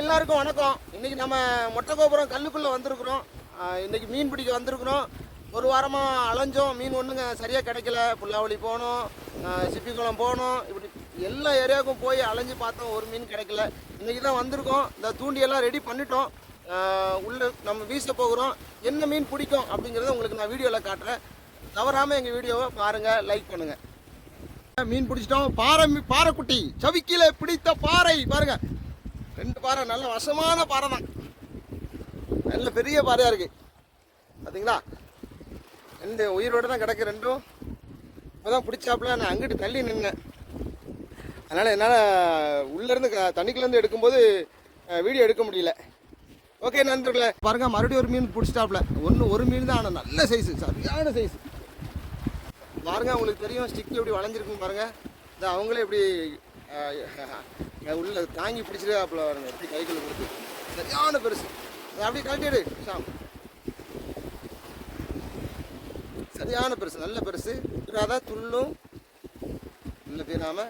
எல்லாருக்கும் வணக்கம். இன்னைக்கு நம்ம மொட்டை கோபுரம் கல்லுக்குள்ளே வந்திருக்கிறோம். இன்னைக்கு மீன் பிடிக்க வந்திருக்கிறோம். ஒரு வாரமாக அலைஞ்சோம். மீன் ஒன்றுங்க சரியாக கிடைக்கல. புல்லாவளி போனோம். சிப்பிக்குளம் போனோம். இப்படி எல்லா ஏரியாவுக்கும் போய் அலைஞ்சு பார்த்தோம். ஒரு மீன் கிடைக்கல. இன்னைக்கு தான் வந்திருக்கோம். இந்த தூண்டியெல்லாம் ரெடி பண்ணிட்டோம். உள்ளே உள்ள நம்ம வீச போகிறோம். என்ன மீன் பிடிக்கும் அப்படிங்கிறத உங்களுக்கு நான் வீடியோவில் காட்டுறேன். தவறாமல் எங்கள் வீடியோவை பாருங்கள் லைக் பண்ணுங்கள் மீன் பிடிச்சிட்டோம். பாறை பாறைக்குட்டி. சவிக்கில பிடித்த பாறை. பாருங்க. ரெண்டு பாறை நல்ல வசமான பாறை தான். நல்ல பெரிய பாறையாக இருக்கு. பார்த்தீங்களா ரெண்டு உயிரோடு தான் கிடக்கு ரெண்டும். இப்போதான் பிடிச்சாப்புல நான் அங்கிட்டு தள்ளி நின்னேன். அதனால் என்னால் உள்ளேருந்து க தண்ணிக்குள்ளேருந்து எடுக்கும்போது வீடியோ எடுக்க முடியல. ஓகே நண்பர்களே. பாருங்க மறுபடியும் ஒரு மீன் பிடிச்சிட்டாப்புல. ஒன்று ஒரு மீன் தான் ஆனால் நல்ல சைஸு சரியான சைஸ் பாருங்க உங்களுக்கு தெரியும் ஸ்டிக்கில் எப்படி வளைஞ்சிருக்குன்னு பாருங்கள் இந்த அவங்களே எப்படி உள்ள தாங்கி பிடிச்சிருக்காப்புல பாருங்க எப்படி கைக்குள்ள கொடுத்து. சரியான பெருசு. அதை அப்படியே கழட்டிடு சாம் சரியான பெருசு நல்ல பெருசு. அதான் துள்ளும். நல்ல பேராம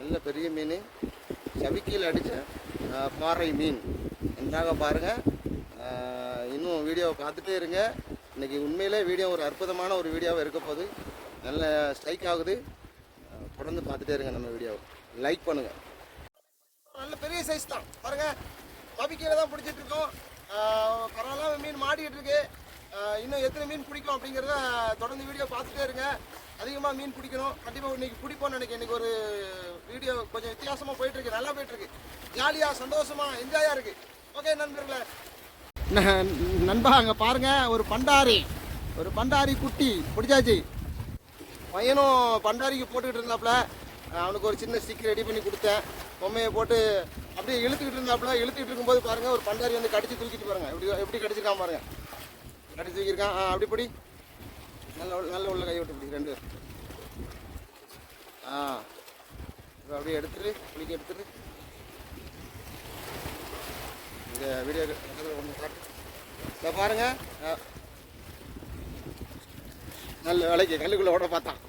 நல்ல பெரிய மீன். சவிக்கியில் அடித்த பாறை மீன். நன்றாக பாருங்கள் இன்னும் வீடியோவை பார்த்துட்டே இருங்க. இன்றைக்கி உண்மையிலே வீடியோ ஒரு அற்புதமான ஒரு வீடியோவாக இருக்க போது நல்ல ஸ்ட்ரைக் ஆகுது. தொடர்ந்து பார்த்துட்டே இருங்க நம்ம வீடியோவை. லைக் பண்ணுங்கள் நல்ல பெரிய சைஸ் தான். பாருங்கள் பபிக்கையில் தான் பிடிச்சிட்டு இருக்கோம். பரவாயில்ல மீன் மாடிக்கிட்டு இருக்கு. இன்னும் எத்தனை மீன் பிடிக்கும் அப்படிங்கிறத தொடர்ந்து வீடியோ பார்த்துட்டே இருங்க. அதிகமாக மீன் பிடிக்கணும். கண்டிப்பாக இன்னைக்கு பிடிப்போம்னு நினைக்கிறேன். இன்னைக்கு ஒரு வீடியோ கொஞ்சம் வித்தியாசமாக போயிட்டுருக்கு நல்லா போயிட்டுருக்கு ஜாலியாக சந்தோஷமாக என்ஜாயாக இருக்குது ஓகே நண்பர்களே. நண்பா அங்கே பாருங்க ஒரு பண்டாரி. ஒரு பண்டாரி குட்டி. பிடிச்சாச்சு. பையனும் பண்டாரிக்கு போட்டுக்கிட்டு இருந்தாப்புல. அவனுக்கு ஒரு சின்ன ஸ்டிக் ரெடி பண்ணி கொடுத்தேன். பொம்மையை போட்டு அப்படியே இழுத்துக்கிட்டு இருந்தாப்புல. இழுத்துக்கிட்டு இருக்கும்போது பாருங்க ஒரு பண்டாரி வந்து கடிச்சு தூக்கிட்டு பாருங்க. எப்படி எப்படி கடிச்சிருக்கான் பாருங்க. கடிச்சு தூக்கியிருக்கான். ஆ அப்படி படி. நல்ல நல்ல உள்ள கை விட்டு இப்படி ரெண்டு. ஆ. அப்படியே எடுத்துட்டு குளிக்க எடுத்துட்டு வீடியோ இதை பாருங்க. நல்ல விலைக்கு கல்லுக்குள்ளே ஓட பார்த்தான்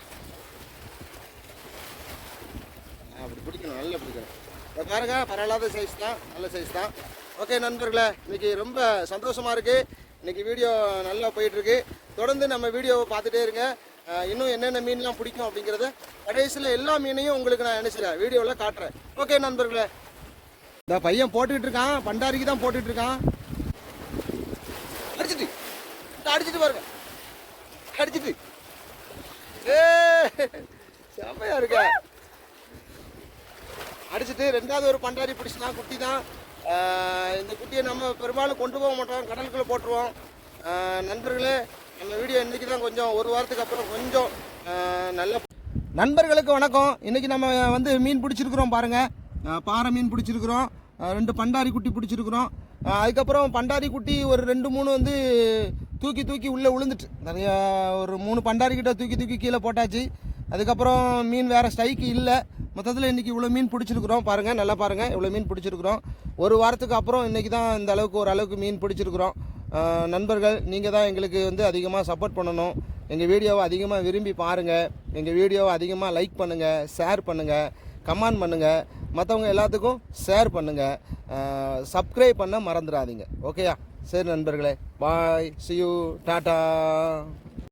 அப்படி பிடிக்கணும் நல்லா பிடிக்கணும். இதை பாருங்க பரவாயில்லாத சைஸ் தான் நல்ல சைஸ் தான். ஓகே நண்பர்களே இன்னைக்கு ரொம்ப சந்தோஷமாக இருக்குது இன்னைக்கு வீடியோ நல்லா போயிட்டுருக்கு தொடர்ந்து நம்ம வீடியோவை பார்த்துட்டே இருங்க. இன்னும் என்னென்ன மீன்லாம் பிடிக்கும் அப்படிங்கிறத கடைசியில் எல்லா மீனையும் உங்களுக்கு நான் நினச்சிடுறேன் வீடியோவில் காட்டுறேன். ஓகே நண்பர்களே. இந்த பையன் போட்டுக்கிட்டு இருக்கான் பண்டாரிக்கு தான் போட்டுட்டு இருக்கான். அடிச்சிட்டு அடிச்சிட்டு பாருங்க. அடிச்சிட்டு. ஏ செம்மையா இருக்க. அடிச்சிட்டு ரெண்டாவது ஒரு பண்டாரி பிடிச்சினா குட்டி தான். இந்த குட்டியை நம்ம பெரும்பாலும் கொண்டு போக மாட்டோம் கடலுக்குள்ளே போட்டுருவோம். நண்பர்களே நம்ம வீடியோ இன்றைக்கி தான் கொஞ்சம் ஒரு வாரத்துக்கு அப்புறம் கொஞ்சம் நல்ல நண்பர்களுக்கு வணக்கம். இன்றைக்கி நம்ம வந்து மீன் பிடிச்சிருக்கிறோம் பாருங்கள் பாறை மீன் பிடிச்சிருக்கிறோம். ரெண்டு பண்டாரி குட்டி பிடிச்சிருக்கிறோம். அதுக்கப்புறம் பண்டாரி குட்டி ஒரு ரெண்டு மூணு வந்து தூக்கி தூக்கி உள்ளே விழுந்துட்டு நிறைய ஒரு மூணு பண்டாரி கிட்ட தூக்கி தூக்கி கீழே போட்டாச்சு. அதுக்கப்புறம் மீன் வேறு ஸ்ட்ரைக்கு இல்லை. மொத்தத்தில் இன்றைக்கி இவ்வளோ மீன் பிடிச்சிருக்கிறோம். பாருங்கள் நல்லா பாருங்கள் இவ்வளோ மீன் பிடிச்சிருக்கிறோம். ஒரு வாரத்துக்கு அப்புறம் இன்றைக்கி தான் இந்த அளவுக்கு ஒரு அளவுக்கு மீன் பிடிச்சிருக்கிறோம். நண்பர்கள் நீங்கள் தான் எங்களுக்கு வந்து அதிகமாக சப்போர்ட் பண்ணணும். எங்கள் வீடியோவை அதிகமாக விரும்பி பாருங்கள் எங்கள் வீடியோவை அதிகமாக லைக் பண்ணுங்கள் ஷேர் பண்ணுங்கள் கமெண்ட் பண்ணுங்கள் மற்றவங்க எல்லாத்துக்கும் ஷேர் பண்ணுங்கள் சப்ஸ்கிரைப் பண்ண மறந்துடாதீங்க. ஓகேயா சரி நண்பர்களே. பாய் சியூ டாட்டா